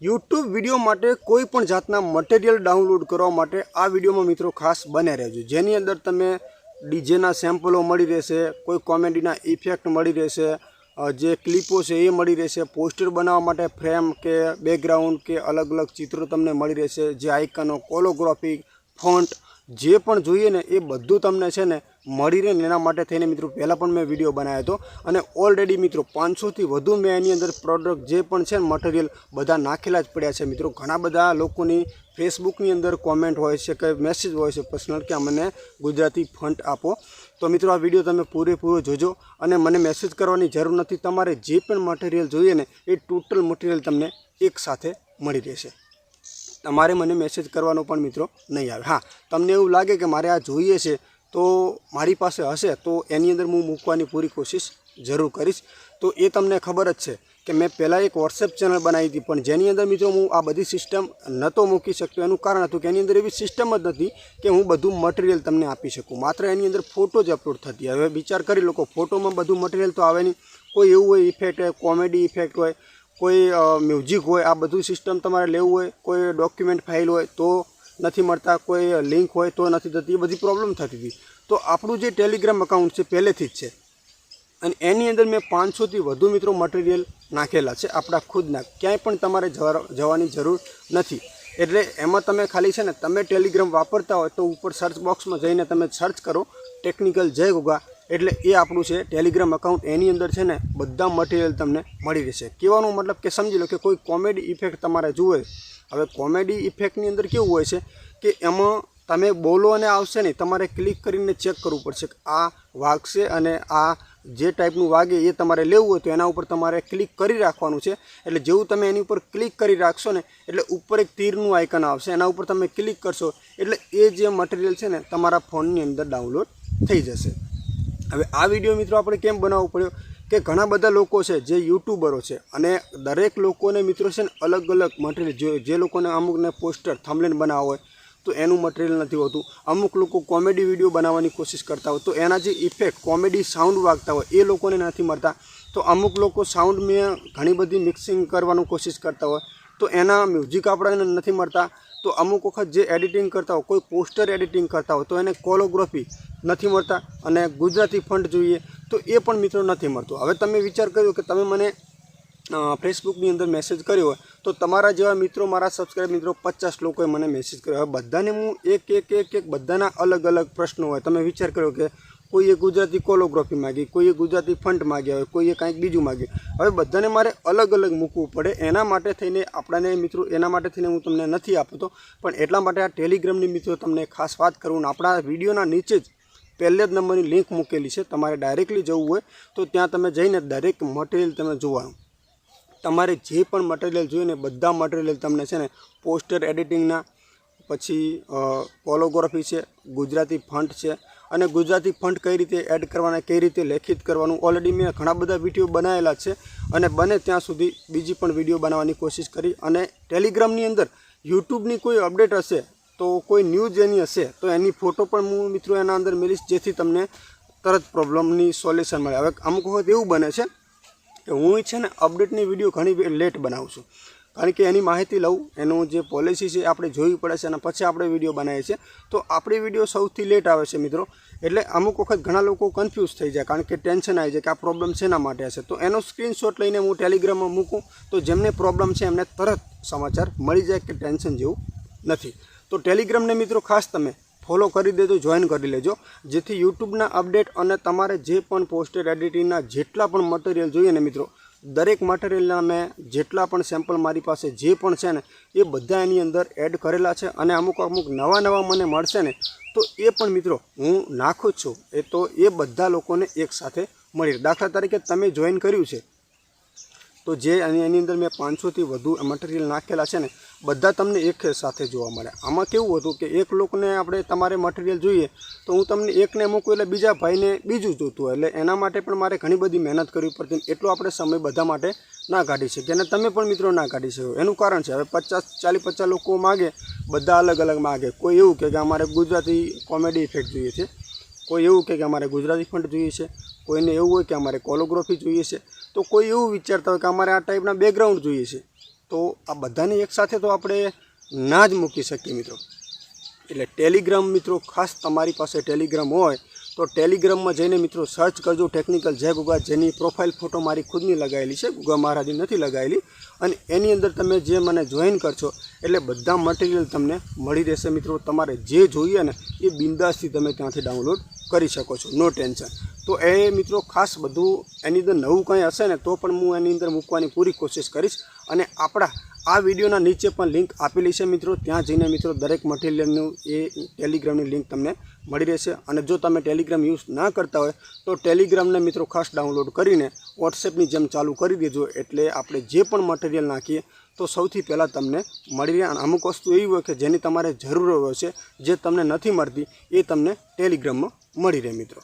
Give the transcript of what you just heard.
YouTube video માટે કોઈ પણ જાતના મટીરિયલ ડાઉનલોડ કરવા માટે આ વિડીયોમાં મિત્રો ખાસ બને રહેજો. જેની અંદર તમે ડીજેના સેમ્પલો મળી રહેશે, કોઈ કોમેડીના ઇફેક્ટ મળી રહેશે જે ક્લિપો છે એ મળી રહેશે પોસ્ટર બનાવવા માટે ફ્રેમ કે બેકગ્રાઉન્ડ કે અલગ અલગ ચિત્રો તમને મળી રહેશે, જે આઇકનો કોલોગ્રાફી ફોન્ટ જે પણ જોઈએ ને એ બધું તમને છે ને મળી રહે ને એના માટે થઈને મિત્રો પહેલાં પણ મેં વીડિયો બનાવ્યો હતો. અને ઓલરેડી મિત્રો પાંચસોથી વધુ મેં એની અંદર પ્રોડક્ટ જે પણ છે ને મટીરિયલ બધા નાખેલા જ પડ્યા છે. મિત્રો ઘણા બધા લોકોની ફેસબુકની અંદર કોમેન્ટ હોય છે કે મેસેજ હોય છે પર્સનલ કે મને ગુજરાતી ફંડ આપો. તો મિત્રો આ વીડિયો તમે પૂરેપૂરો જોજો અને મને મેસેજ કરવાની જરૂર નથી. તમારે જે પણ મટીરિયલ જોઈએ ને એ ટોટલ મટીરિયલ તમને એકસાથે મળી રહેશે. તમારે મને મેસેજ કરવાનો પણ મિત્રો નહીં આવે. હા, તમને એવું લાગે કે મારે આ જોઈએ છે, તો મારી પાસે હશે, તો એની અંદર હું મૂકવાની પૂરી કોશિશ જરૂર કરીશ. તો એ તમને ખબર જ છે કે મેં પહેલાં એક વોટ્સએપ ચેનલ બનાવી હતી, પણ જેની અંદર મિત્રો હું આ બધી સિસ્ટમ નહોતો મૂકી શકતો એનું કારણ હતું કે એની અંદર એવી સિસ્ટમ જ નથી કે હું બધું મટીરિયલ તમને આપી શકું. માત્ર એની અંદર ફોટો જ અપલોડ થતી. હવે વિચાર કરી લોકો ફોટોમાં બધું મટીરિયલ તો આવે નહીં. કોઈ એવું હોય ઇફેક્ટ હોય કોમેડી ઇફેક્ટ હોય કોઈ મ્યુઝિક હોય, આ બધું સિસ્ટમ તમારે લેવું હોય, કોઈ ડોક્યુમેન્ટ ફાઇલ હોય, તો નથી મળતા, કોઈ લિંક હોય, તો નથી થતી, એ બધી પ્રોબ્લેમ થતી હતી. તો આપણું જે ટેલિગ્રામ એકાઉન્ટ છે, પહેલેથી જ છે. અને એની અંદર મેં પાંચસોથી વધુ મિત્રો મટીરિયલ નાખેલા છે, આપણા ખુદના. ક્યાંય પણ તમારે જવા- જવાની જરૂર નથી. એટલે એમાં તમે ખાલી છે ને, તમે ટેલિગ્રામ વાપરતા હોય, તો ઉપર સર્ચ બોક્સમાં જઈને તમે સર્ચ કરો ટેકનિકલ જય ગોગા એટલે એ આપણું છે ટેલિગ્રામ અકાઉન્ટ એની અંદર છે ને બધા મટીરિયલ તમને મળી રહેશે. કહેવાનો મતલબ કે સમજી લો કે કોઈ કોમેડી ઇફેક્ટ તમારે જુએ હવે કોમેડી ઇફેક્ટની અંદર કેવું હોય છે કે એમાં તમે બોલો અને આવશે નહીં, તમારે ક્લિક કરીને ચેક કરવું પડશે કે આ વાગશે અને આ જે ટાઈપનું વાગે એ તમારે લેવું હોય તો એના ઉપર તમારે ક્લિક કરી રાખવાનું છે. એટલે જેવું તમે એની ઉપર ક્લિક કરી રાખશો ને, એટલે ઉપર એક તીરનું આઇકન આવશે. એના ઉપર તમે ક્લિક કરશો એટલે એ જે મટીરિયલ છે ને તમારા ફોનની અંદર ડાઉનલોડ થઈ જશે. હવે આ વીડિયો મિત્રો આપણે કેમ બનાવવો પડ્યો કે ઘણા બધા લોકો છે, જે યુટ્યુબરો છે અને દરેક લોકોને મિત્રો છે ને અલગ અલગ મટીરિયલ જે લોકોને અમુકને પોસ્ટર થમલેન બનાવવા હોય તો એનું મટીરિયલ નથી હોતું. અમુક લોકો કોમેડી વીડિયો બનાવવાની કોશિશ કરતા હોય તો એના જે ઇફેક્ટ કોમેડી સાઉન્ડ વાગતા હોય એ લોકોને નથી મળતા. તો અમુક લોકો સાઉન્ડ મેં ઘણી બધી મિક્સિંગ કરવાનું કોશિશ કરતા હોય તો એના મ્યુઝિક આપણને નથી મળતા. તો અમુક વખત જે એડિટિંગ કરતા હોય, કોઈ પોસ્ટર એડિટિંગ કરતા હોય, તો એને કોલોગ્રાફી નથી મળતા અને ગુજરાતી ફંડ જોઈએ તો એ પણ મિત્રો નથી મળતું. હવે તમે વિચાર કર્યો કે તમે મને ફેસબુકની અંદર મેસેજ કર્યો હોય, તો તમારા જેવા મિત્રો, મારા સબસ્ક્રાઈબ મિત્રો પચાસ લોકોએ મને મેસેજ કર્યો. હવે બધાને હું એક એક એક એક બધાના અલગ અલગ પ્રશ્નો હોય. તમે વિચાર કર્યો કે કોઈએ ગુજરાતી કોલોગ્રાફી માગી, કોઈએ ગુજરાતી ફંડ માગ્યા હોય, કોઈએ કાંઈક બીજું માગ્યું. હવે બધાને મારે અલગ અલગ મૂકવું પડે. એના માટે થઈને આપણાને મિત્રો, એના માટે થઈને હું તમને નથી આપતો, પણ એટલા માટે આ ટેલિગ્રામની મિત્રો તમને ખાસ વાત કરું આપણા વિડીયોના નીચે જ પહેલે જ નંબરની લિંક મૂકેલી છે. તમારે ડાયરેક્ટલી જવું હોય તો ત્યાં તમે જઈને દરેક મટીરિયલ તમે જોવાનું. તમારે જે પણ મટીરિયલ જોઈએ ને બધા મટીરિયલ તમને છે ને પોસ્ટર એડિટિંગના પછી કોલોગ્રાફી છે, ગુજરાતી ફંટ છે અને ગુજરાતી ફંડ કઈ રીતે એડ કરવાના, કઈ રીતે લેખિત કરવાનું ઓલરેડી મેં ઘણા બધા વીડિયો બનાવેલા છે અને બને ત્યાં સુધી બીજી પણ વીડિયો બનાવવાની કોશિશ કરી અને ટેલિગ્રામની અંદર યુટ્યુબની કોઈ અપડેટ હશે તો કોઈ ન્યૂઝ એની હશે તો એની ફોટો પણ હું મિત્રો એના અંદર મેળીશ જેથી તમને તરત પ્રોબ્લેમની સોલ્યુશન મળે. હવે અમુક વખત એવું બને છે કે હું છે ને અપડેટની વીડિયો ઘણી લેટ બનાવું છું. કારણ કે એની માહિતી લઉં, એનું જે પોલિસી છે આપણે જોવી પડે છે અને પછી આપણે વીડિયો બનાવીએ છીએ. તો આપણી વીડિયો સૌથી લેટ આવે છે મિત્રો. એટલે અમુક વખત ઘણા લોકો કન્ફ્યુઝ થઈ જાય કારણ કે ટેન્શન આવી જાય કે આ પ્રોબ્લેમ શેના માટે હશે. તો એનો સ્ક્રીનશોટ લઈને હું ટેલિગ્રામમાં મૂકું, તો જેમને પ્રોબ્લેમ છે એમને તરત સમાચાર મળી જાય કે ટેન્શન જેવું નથી. તો ટેલિગ્રામને મિત્રો ખાસ તમે ફોલો કરી દેજો જોઈન કરી લેજો. જેથી યુટ્યુબના અપડેટ અને તમારે જે પણ પોસ્ટેડ એડિટિંગના જેટલા પણ મટીરિયલ જોઈએ ને મિત્રો દરેક મટીરિયલના મેં જેટલા પણ સેમ્પલ મારી પાસે જે પણ છે ને, એ બધા એની અંદર એડ કરેલા છે અને અમુક અમુક નવા નવા મને મળશે ને, તો એ પણ મિત્રો હું નાખું જ છું. એ તો એ બધા લોકોને એકસાથે મળી દાખલા તરીકે તમે જોઈન કર્યું છે, તો જે એની અંદર મેં પાંચસોથી વધુ મટીરિયલ નાખેલા છે ને બધા તમને એક સાથે જોવા મળે. આમાં કેવું હતું કે એક લોકોને આપણે તમારે મટીરિયલ જોઈએ તો હું તમને એકને મૂકું એટલે બીજા ભાઈને બીજું જોતું એટલે એના માટે પણ મારે ઘણી બધી મહેનત કરવી પડતી એટલો આપણે સમય બધા માટે ના કાઢી શકીએ અને તમે પણ મિત્રો ના કાઢી શકો. એનું કારણ છે, હવે પચાસ, ચાલીસ, પચાસ લોકો માગે, બધા અલગ અલગ માગે. કોઈ એવું કે અમારે ગુજરાતી કોમેડી ઇફેક્ટ જોઈએ છે. કોઈ એવું કે અમારે ગુજરાતી ફંડ જોઈએ છે. કોઈને એવું હોય કે અમારે કોલોગ્રાફી જોઈએ છે. તો કોઈ એવું વિચારતા હોય કે અમારે આ ટાઈપના બેકગ્રાઉન્ડ જોઈએ છે. તો આ બધાને એકસાથે તો આપણે ના જ મૂકી શકીએ મિત્રો. એટલે ટેલિગ્રામ મિત્રો, ખાસ તમારી પાસે ટેલિગ્રામ હોય, તો ટેલિગ્રામમાં જઈને મિત્રો સર્ચ કરજો ટેકનિકલ જય ગુગા, જેની પ્રોફાઇલ ફોટો મારી ખુદની લગાવેલી છે, ગુગા મહારાજની નથી લગાવેલી અને એની અંદર તમે જે મને જોઈન કરશો, એટલે બધા મટીરિયલ તમને મળી રહેશે મિત્રો. તમારે જે જોઈએ ને એ બિંદાસથી તમે ત્યાંથી ડાઉનલોડ કરી શકો છો. નો ટેન્શન તો એ મિત્રો ખાસ બધું એની અંદર નવું કંઈ હશે ને, તો પણ હું એની અંદર મૂકવાની પૂરી કોશિશ કરીશ. અને આપણા આ વિડીયોના નીચે પણ લિંક આપેલી છે મિત્રો. ત્યાં જઈને મિત્રો દરેક મટીરિયલનું એ ટેલિગ્રામની લિંક તમને મળી રહેશે. અને જો તમે ટેલિગ્રામ યુઝ ના કરતા હોય, તો ટેલિગ્રામને મિત્રો ખાસ ડાઉનલોડ કરીને વોટ્સએપની જેમ ચાલુ કરી દેજો. એટલે આપણે જે પણ મટીરિયલ નાખીએ, તો સૌથી પહેલાં તમને મળી રહે. અને અમુક વસ્તુ એવી હોય કે જેની તમારે જરૂર હોય છે, જે તમને નથી મળતી, એ તમને ટેલિગ્રામમાં મળી રહે મિત્રો